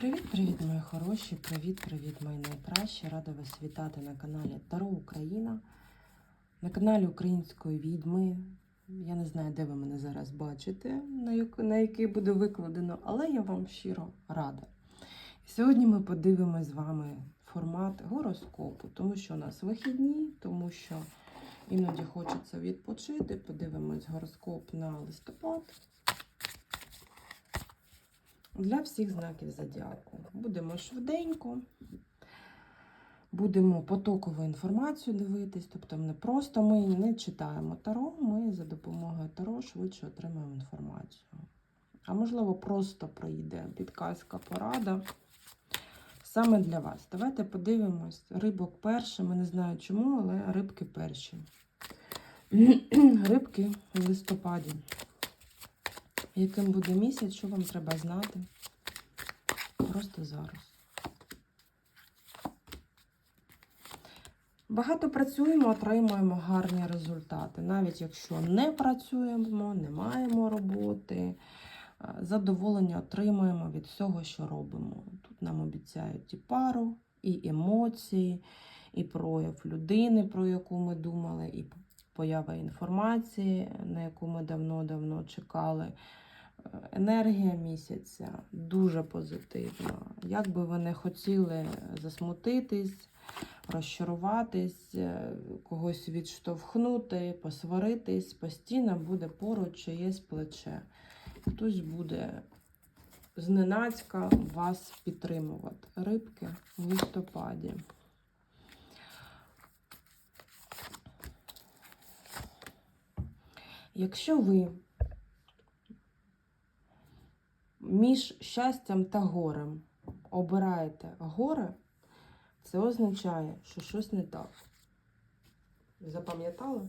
Привіт-привіт, мої хороші! Привіт-привіт, мої найкращі! Рада вас вітати на каналі Таро Україна, на каналі Української відьми. Я не знаю, де ви мене зараз бачите, на, як, на який буде викладено, але я вам щиро рада. Сьогодні ми подивимось з вами формат гороскопу, тому що у нас вихідні, тому що іноді хочеться відпочити. Подивимось гороскоп на листопад. Для всіх знаків зодіаку. Будемо швиденько, будемо потокову інформацію дивитись, тобто не просто ми не читаємо таро, ми за допомогою таро швидше отримаємо інформацію. А можливо, просто прийде підказка порада саме для вас. Давайте подивимось. Рибок першими, не знаю чому, але рибки перші. Рибки в листопаді. Яким буде місяць, що вам треба знати? Просто зараз. Багато працюємо, отримуємо гарні результати. Навіть якщо не працюємо, не маємо роботи, задоволення отримуємо від всього, що робимо. Тут нам обіцяють і пару, і емоції, і прояв людини, про яку ми думали, і поява інформації, на яку ми давно-давно чекали. Енергія місяця дуже позитивна. Як би ви не хотіли засмутитись, розчаруватись, когось відштовхнути, посваритись, постійно буде поруч чиєсь плече. Хтось буде зненацька вас підтримувати. Рибки в листопаді. Якщо ви між щастям та горем обираєте горе, це означає, що щось не так. Запам'ятали?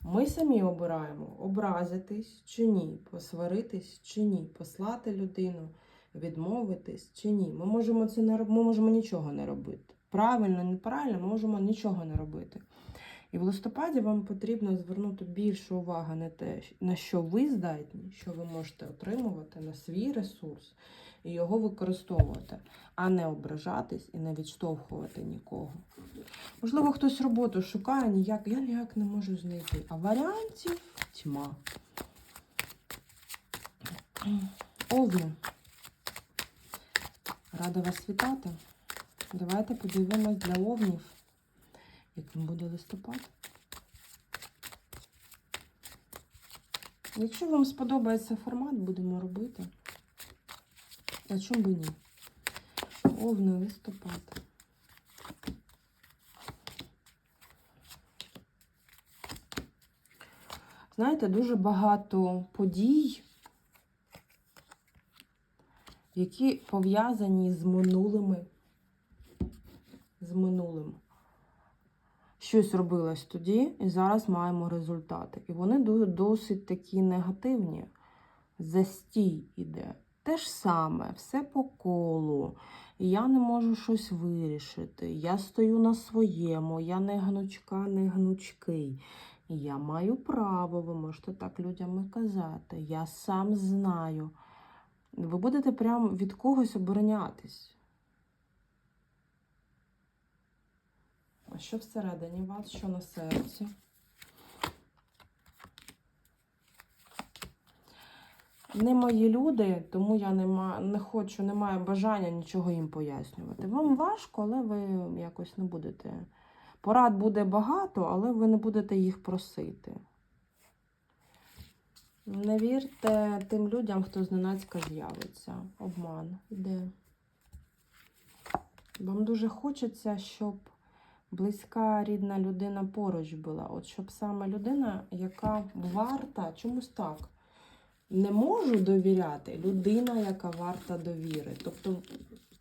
Ми самі обираємо образитись чи ні, посваритись чи ні, послати людину, відмовитись чи ні. Ми можемо це не ми можемо нічого не робити. Правильно, неправильно, ми можемо нічого не робити. І в листопаді вам потрібно звернути більше уваги на те, на що ви здатні, що ви можете отримувати на свій ресурс і його використовувати, а не ображатись і не відштовхувати нікого. Можливо, хтось роботу шукає, ніяк, я ніяк не можу знайти. А варіантів тьма. Овни. Рада вас вітати. Давайте подивимось для овнів яким буде листопад. Якщо вам сподобається формат, будемо робити. А чому би ні? Овний листопад. Знаєте, дуже багато подій, які пов'язані з минулими, з минулим щось робилось тоді, і зараз маємо результати. І вони досить такі негативні. Застій іде. Те ж саме, все по колу. Я не можу щось вирішити. Я стою на своєму, я не гнучка, не гнучкий. Я маю право, ви можете так людям і казати. Я сам знаю. Ви будете прямо від когось оборонятись. А що всередині вас, що на серці? Не мої люди, тому я не, ма, не хочу, не маю бажання нічого їм пояснювати. Вам важко, але ви якось не будете. Порад буде багато, але ви не будете їх просити. Не вірте тим людям, хто зненацька з'явиться. Обман йде. Вам дуже хочеться, щоб близька рідна людина поруч була. От щоб саме людина, яка варта, чомусь так. Не можу довіряти людина, яка варта довіри. Тобто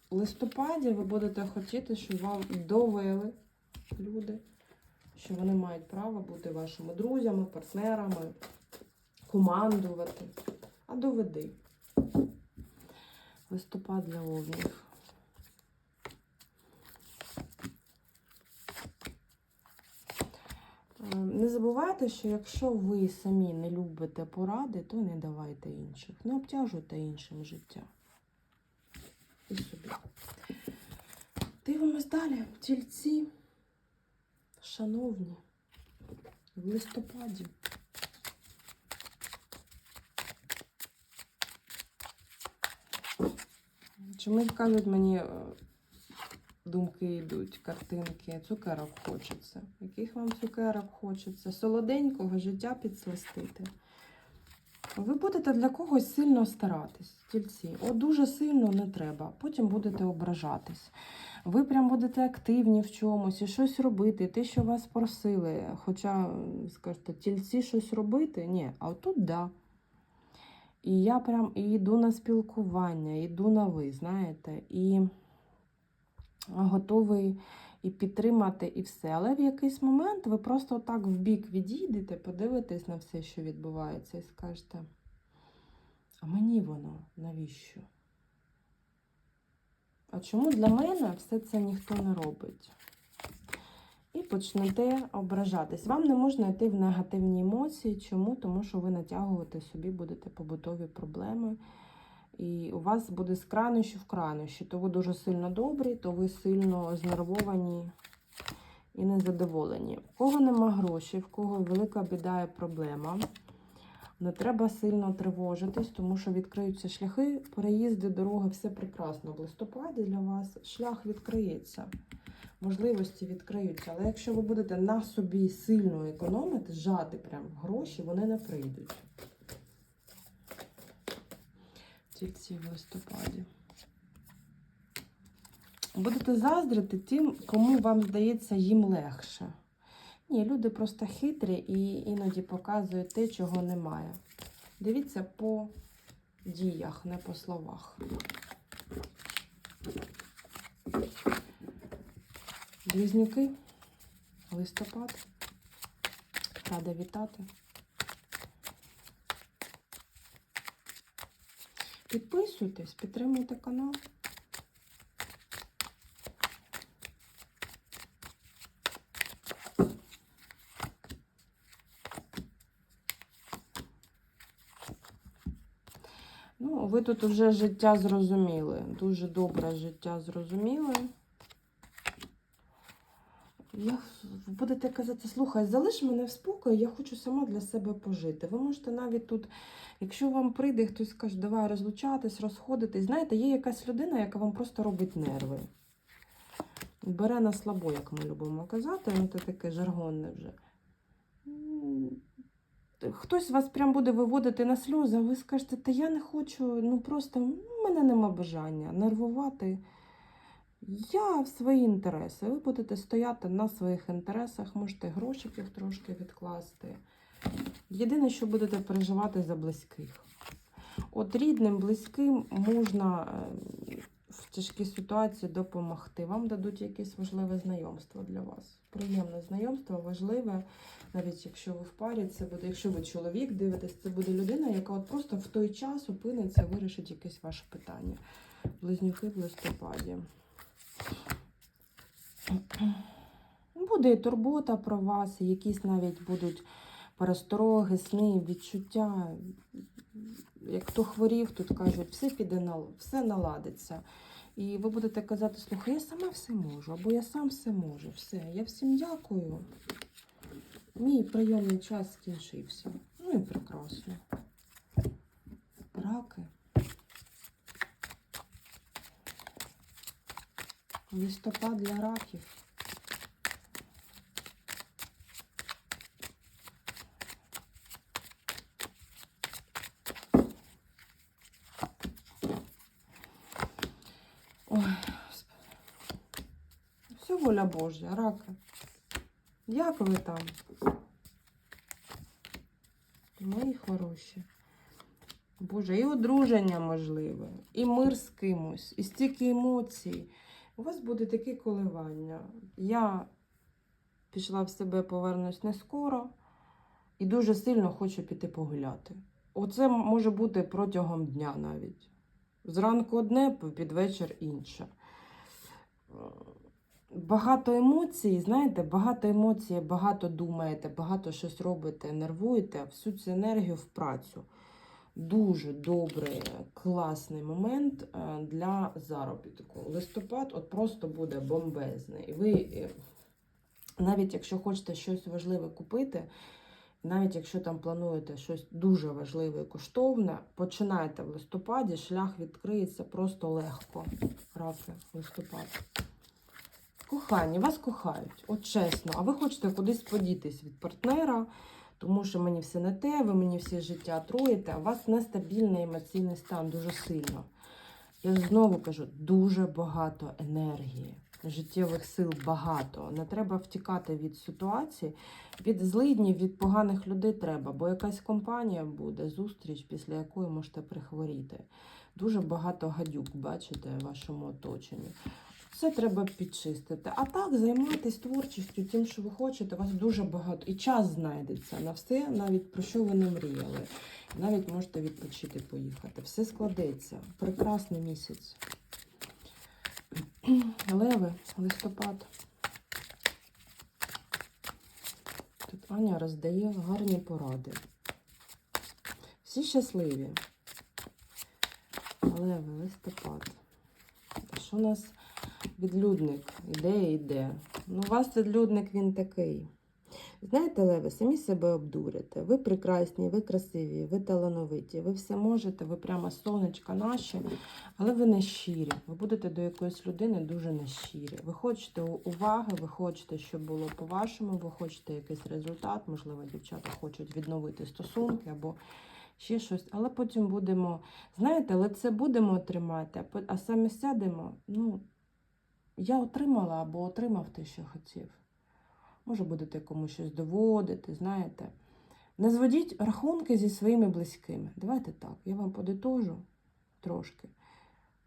в листопаді ви будете хотіти, щоб вам довели люди, що вони мають право бути вашими друзями, партнерами, командувати. А доведи. Листопад для овнів. Не забувайте, що якщо ви самі не любите поради, то не давайте інших. Не обтяжуйте іншим життя. і собі. Дивимось далі. Тільці, шановні, в листопаді. Чомусь кажуть мені, е, думки йдуть, картинки, цукерок хочеться. Яких вам цукерок хочеться? Солоденького життя підсластити. Ви будете для когось сильно старатись, тільці. От дуже сильно не треба. Потім будете ображатись. Ви прям будете активні в чомусь і щось робити, те, що вас просили. Хоча, скажете, тільці щось робити? Ні, а отут да. І я прям і йду на спілкування, йду на ви, знаєте, і готовий і підтримати, і все. Але в якийсь момент ви просто так в бік відійдете, подивитесь на все, що відбувається, і скажете, а мені воно навіщо? А чому для мене все це ніхто не робить? І почнете ображатись. Вам не можна йти в негативні емоції. Чому? Тому що ви натягувати собі будете побутові проблеми. І у вас буде з крайнощі в крайнощі. То ви дуже сильно добрі, то ви сильно знервовані і незадоволені. В кого нема грошей, в кого велика біда і проблема. Не треба сильно тривожитись, тому що відкриються шляхи, переїзди, дороги, все прекрасно. В листопаді для вас шлях відкриється, можливості відкриються. Але якщо ви будете на собі сильно економити, жати прям гроші, вони не прийдуть. Тільці в листопаді. Будете заздрити тим, кому вам здається їм легше. Ні, люди просто хитрі і іноді показують те, чого немає. Дивіться по діях, не по словах. Близнюки, листопад. Рада вітати. Підписуйтесь, підтримуйте канал. Ну, ви тут вже життя зрозуміли. Дуже добре життя зрозуміли. Я, будете казати, слухай, залиш мене в спокої, я хочу сама для себе пожити. Ви можете навіть тут, якщо вам прийде, хтось скаже, давай розлучатись, розходитись. Знаєте, є якась людина, яка вам просто робить нерви. Бере на слабо, як ми любимо казати, ну це таке жаргонне вже. Хтось вас прям буде виводити на сльози, а ви скажете, та я не хочу, ну просто ну, в мене нема бажання нервувати. Я в свої інтереси. Ви будете стояти на своїх інтересах, можете грошиків трошки відкласти. Єдине, що будете переживати за близьких. От рідним, близьким можна е, в тяжкій ситуації допомогти. Вам дадуть якесь важливе знайомство для вас. Приємне знайомство, важливе, навіть якщо ви в парі, це буде, якщо ви чоловік дивитесь, це буде людина, яка от просто в той час опиниться, вирішить якесь ваше питання. Близнюки в листопаді. Буде і турбота про вас, і якісь навіть будуть перестороги, сни, відчуття. Як хто хворів, тут кажуть, все піде на все наладиться. І ви будете казати, слухай, я сама все можу, або я сам все можу. Все, я всім дякую. Мій прийомний час скінчився. Ну і прекрасно. Раки. Листопад для раків. Ой. Все воля Божя, раки. Як ви там? Мої хороші. Боже, і одруження можливе, і мир з кимось, і стільки емоцій. У вас буде таке коливання. Я пішла в себе, повернусь не скоро і дуже сильно хочу піти погуляти. Оце може бути протягом дня навіть. Зранку одне, під вечір інше. Багато емоцій, знаєте, багато емоцій, багато думаєте, багато щось робите, нервуєте, всю цю енергію в працю. Дуже добрий, класний момент е, для заробітку. Листопад от просто буде бомбезний. І ви, е, навіть якщо хочете щось важливе купити, навіть якщо там плануєте щось дуже важливе і коштовне, починайте в листопаді, шлях відкриється просто легко. Рафи, листопад. Кохані, вас кохають, от чесно, а ви хочете кудись подітись від партнера, тому що мені все не те, ви мені всі життя труєте, а у вас нестабільний емоційний стан дуже сильно. Я знову кажу, дуже багато енергії, життєвих сил багато. Не треба втікати від ситуації, від злиднів, від поганих людей треба, бо якась компанія буде, зустріч, після якої можете прихворіти. Дуже багато гадюк, бачите, в вашому оточенні. Це треба підчистити. А так, займайтесь творчістю, тим, що ви хочете. У вас дуже багато. І час знайдеться на все, навіть про що ви не мріяли. Навіть можете відпочити, поїхати. Все складеться. Прекрасний місяць. Леви, листопад. Тут Аня роздає гарні поради. Всі щасливі. Леви, листопад. Що у нас відлюдник? Іде і йде. Ну, у вас відлюдник він такий. Знаєте, Леви, самі себе обдурите. Ви прекрасні, ви красиві, ви талановиті, ви все можете, ви прямо сонечка наші, але ви не щирі. Ви будете до якоїсь людини дуже нещирі. Ви хочете уваги, ви хочете, щоб було по-вашому, ви хочете якийсь результат, можливо, дівчата хочуть відновити стосунки або ще щось. Але потім будемо, знаєте, але це будемо по- а самі сядемо. Ну, я отримала або отримав те, що хотів. Може, будете комусь щось доводити, знаєте. Не зводіть рахунки зі своїми близькими. Давайте так, я вам подитожу трошки.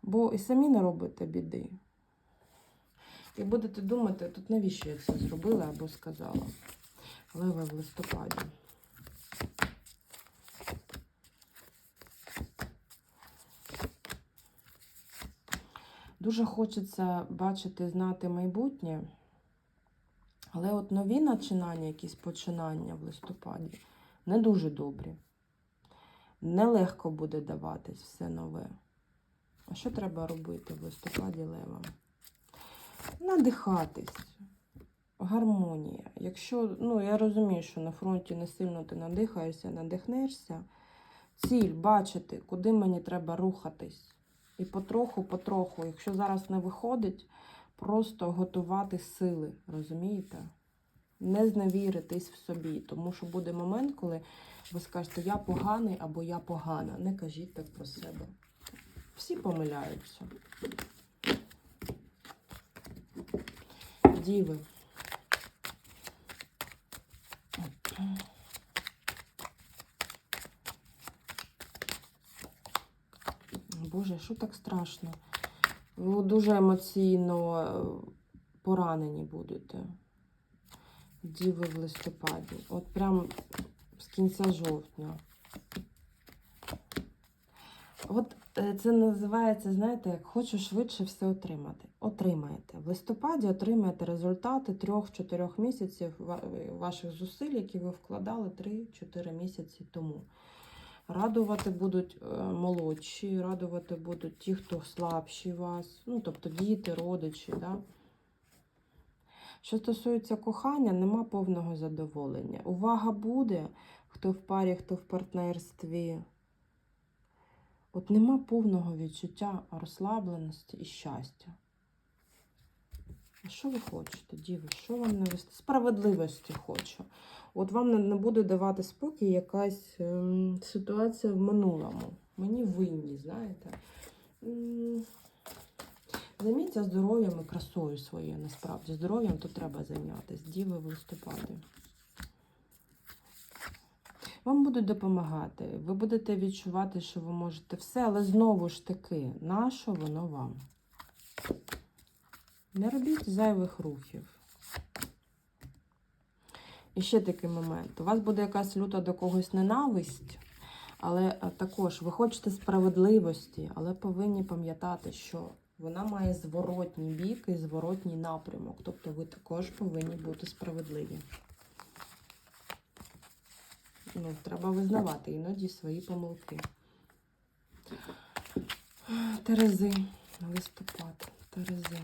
Бо і самі не робите біди. І будете думати, тут навіщо я це зробила або сказала. Лева в листопаді. Дуже хочеться бачити, знати майбутнє. Але от нові начинання, якісь починання в листопаді, не дуже добрі. Нелегко буде даватись все нове. А що треба робити в листопаді левам? Надихатись. Гармонія. Якщо, ну, я розумію, що на фронті не сильно ти надихаєшся, надихнешся. Ціль бачити, куди мені треба рухатись. І потроху, потроху, якщо зараз не виходить, просто готувати сили, розумієте? Не зневіритись в собі, тому що буде момент, коли ви скажете, я поганий або я погана. Не кажіть так про себе. Всі помиляються. Діви. Боже, що так страшно? Ви дуже емоційно е, поранені будете. Діви в листопаді. От прям з кінця жовтня. От е, це називається, знаєте, як хочу швидше все отримати. Отримаєте. В листопаді отримаєте результати трьох-чотирьох місяців ваших зусиль, які ви вкладали 3-4 місяці тому. Радувати будуть е, молодші, радувати будуть ті, хто слабші вас, ну, тобто діти, родичі. Да? Що стосується кохання, нема повного задоволення. Увага буде, хто в парі, хто в партнерстві. От нема повного відчуття розслабленості і щастя. А що ви хочете, діви? Що вам не вистачає? Справедливості хочу. От вам не- буде давати спокій якась ем, ситуація в минулому. Мені винні, знаєте. Займіться здоров'ям і красою своєю, насправді. Здоров'ям тут треба зайнятися. Діви в листопаді. Вам будуть допомагати. Ви будете відчувати, що ви можете все, але знову ж таки, на що воно вам? Не робіть зайвих рухів. І ще такий момент. У вас буде якась люта до когось ненависть, але е, також ви хочете справедливості, але повинні пам'ятати, що вона має зворотній бік і зворотній напрямок. Тобто ви також повинні бути справедливі. Ну, треба визнавати іноді свої помилки. Терези. Листопад. Терези.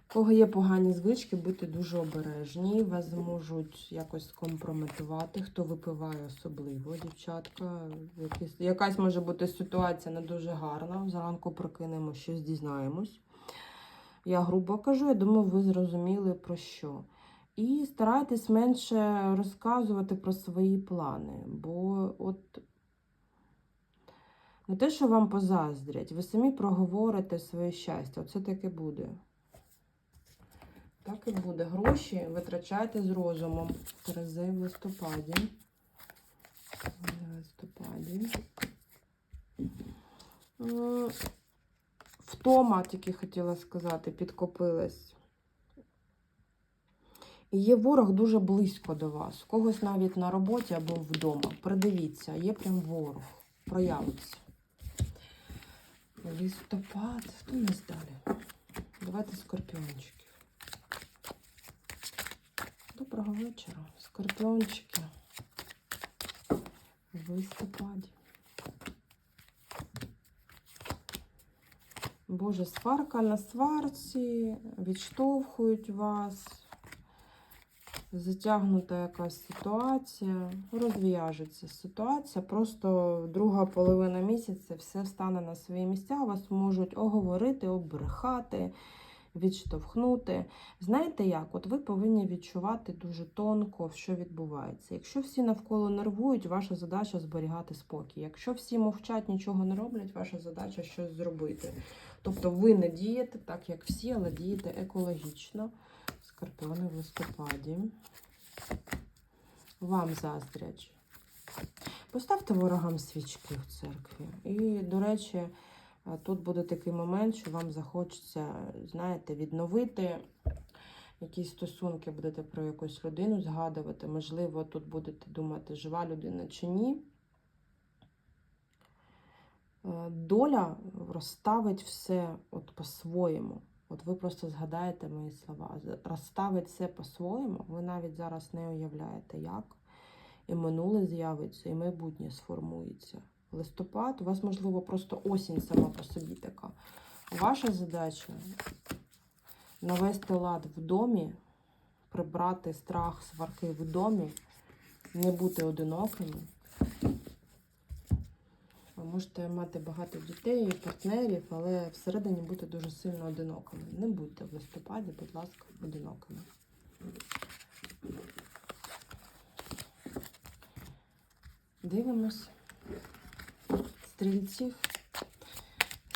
У кого є погані звички, будьте дуже обережні. Вас можуть якось скомпрометувати. Хто випиває особливо, дівчатка. Якісь, якась може бути ситуація не дуже гарна. Зранку прокинемо, щось дізнаємось. Я грубо кажу, я думаю, ви зрозуміли про що. І старайтесь менше розказувати про свої плани. Бо от не те, що вам позаздрять, ви самі проговорите своє щастя. Оце таке буде. Так і буде. Гроші витрачайте з розумом. Терези в листопаді. В листопаді. Втома, тільки хотіла сказати, підкопилась. І є ворог дуже близько до вас. Когось навіть на роботі або вдома. Придивіться, є прям ворог. Проявиться. Листопад. Хто нас далі? Давайте скорпіончиків. Доброго вечора. Скорпіончики. В листопаді. Боже, сварка на сварці, відштовхують вас, затягнута якась ситуація, розв'яжеться ситуація. Просто друга половина місяця все стане на свої місця, вас можуть оговорити, обрехати, відштовхнути. Знаєте як? От ви повинні відчувати дуже тонко, що відбувається. Якщо всі навколо нервують, ваша задача зберігати спокій. Якщо всі мовчать, нічого не роблять, ваша задача щось зробити. Тобто ви не дієте так, як всі, але дієте екологічно. Скорпіони в листопаді. Вам заздрять. Поставте ворогам свічки в церкві. І, до речі, тут буде такий момент, що вам захочеться, знаєте, відновити якісь стосунки, будете про якусь людину згадувати. Можливо, тут будете думати, жива людина чи ні. Е, Доля розставить все от по-своєму. От ви просто згадаєте мої слова. Розставить все по-своєму. Ви навіть зараз не уявляєте, як. І минуле з'явиться, і майбутнє сформується. Листопад, у вас, можливо, просто осінь сама по собі така. Ваша задача навести лад в домі, прибрати страх, сварки в домі, не бути одинокими. Ви можете мати багато дітей, партнерів, але всередині бути дуже сильно одинокими. Не будьте в листопаді, будь ласка, одинокими. Дивимось. Стрільців.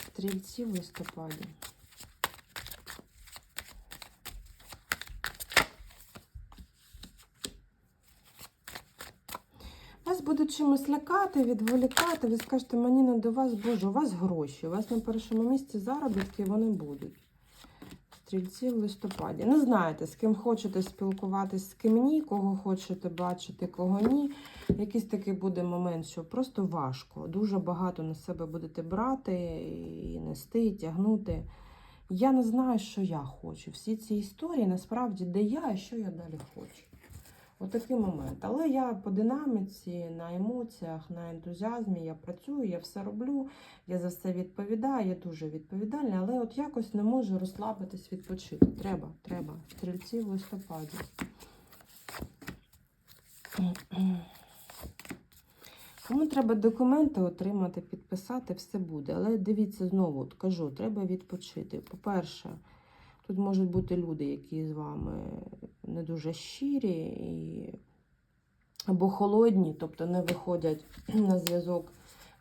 Стрільців в листопаді. Вас будуть чимось лякати, відволікати. Ви скажете, мені не до вас, Боже, у вас гроші. У вас на першому місці заробітки, вони будуть. Стрільці в листопаді. Не знаєте, з ким хочете спілкуватись, з ким ні, кого хочете бачити, кого ні. Якийсь такий буде момент, що просто важко. Дуже багато на себе будете брати, і нести, і тягнути. Я не знаю, що я хочу. Всі ці історії насправді, де я і що я далі хочу. Отакий момент. Але я по динаміці, на емоціях, на ентузіазмі я працюю, я все роблю, я за все відповідаю, я дуже відповідальна, але от якось не можу розслабитись, відпочити. Треба, треба. Стрільці в листопаді. Кому треба документи отримати, підписати, все буде. Але дивіться знову, от кажу, треба відпочити. По-перше, тут можуть бути люди, які з вами дуже щирі і... або холодні, тобто не виходять на зв'язок,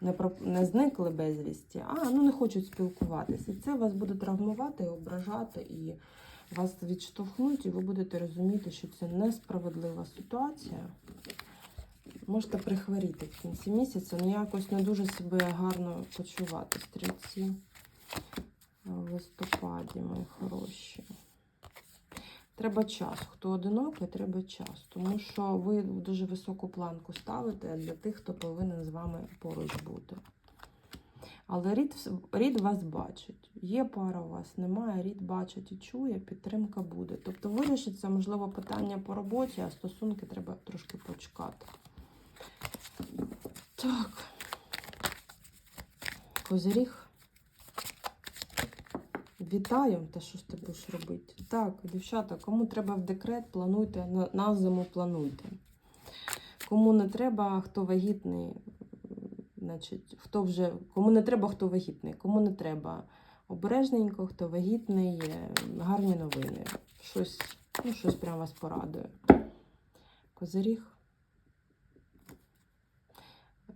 не, про... не зникли безвісті, а ну, не хочуть спілкуватися. І це вас буде травмувати, ображати, і вас відштовхнуть, і ви будете розуміти, що це несправедлива ситуація. Можете прихворіти в кінці місяця, але якось не дуже себе гарно почувати. Стрільці в листопаді, мої хороші. Треба час. Хто одинокий, треба час. Тому що ви дуже високу планку ставите для тих, хто повинен з вами поруч бути. Але рід, рід вас бачить. Є пара у вас, немає, рід бачить і чує, підтримка буде. Тобто вирішиться, можливо, питання по роботі, а стосунки треба трошки почекати. Так. Козиріг. Вітаю, та що ж ти будеш робити? Так, дівчата, кому треба в декрет, плануйте, на, зиму плануйте. Кому не треба, хто вагітний, значить, хто вже, кому не треба, хто вагітний, кому не треба обережненько, хто вагітний, гарні новини. Щось, ну, щось прям вас порадує. Козиріг.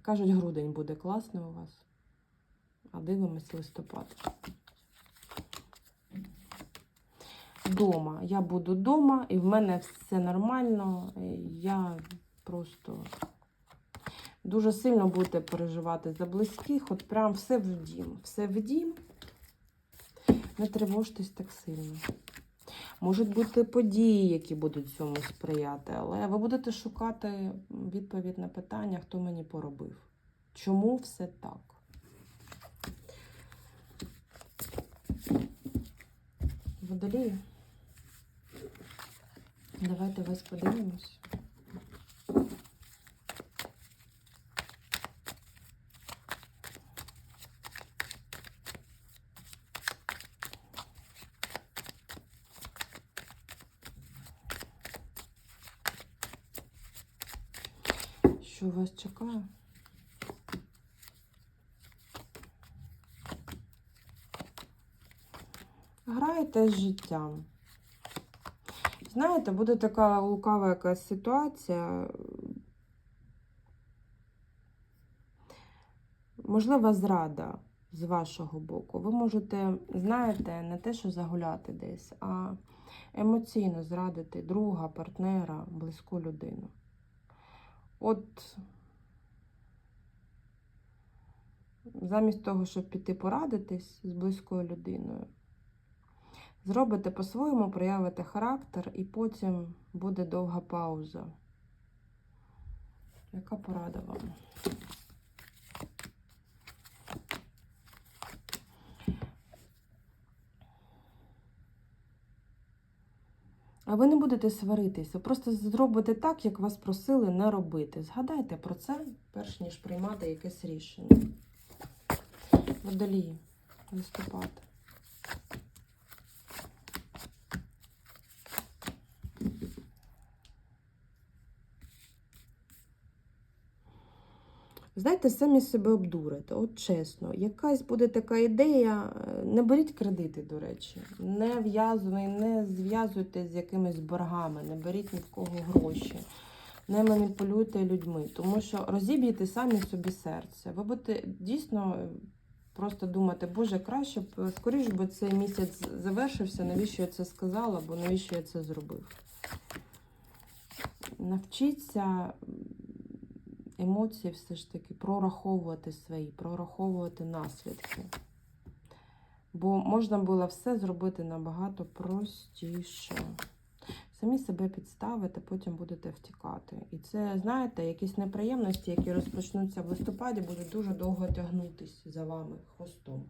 Кажуть, грудень буде класний у вас. А дивимось листопад. Дома. Я буду вдома, і в мене все нормально. Я просто дуже сильно будете переживати за близьких. От прям все в дім. Все в дім. Не тривожтесь так сильно. Можуть бути події, які будуть цьому сприяти, але ви будете шукати відповідь на питання, хто мені поробив. Чому все так? Водолії. Давайте вас подивимось. Що вас чекає? Граєте з життям. Знаєте, буде така лукава якась ситуація. Можлива зрада з вашого боку. Ви можете, знаєте, не те, що загуляти десь, а емоційно зрадити друга, партнера, близьку людину. От замість того, щоб піти порадитись з близькою людиною, зробите по-своєму, проявите характер, і потім буде довга пауза. Яка порада вам? А ви не будете сваритись, ви просто зробите так, як вас просили не робити. Згадайте про це, перш ніж приймати якесь рішення. Водолії, листопад. Знаєте, самі себе обдурите, от чесно. Якась буде така ідея, е, не беріть кредити, до речі, не в'язуй, не зв'язуйте з якимись боргами, не беріть ні в кого гроші, не маніпулюйте людьми, тому що розіб'єте самі собі серце. Ви будете дійсно е, просто думати, Боже, краще б скоріш би цей місяць завершився, навіщо я це сказала, або навіщо я це зробив. Навчіться емоції все ж таки прораховувати свої, прораховувати наслідки. Бо можна було все зробити набагато простіше. Самі себе підставите, потім будете втікати. І це, знаєте, якісь неприємності, які розпочнуться в листопаді, будуть дуже довго тягнутися за вами хвостом.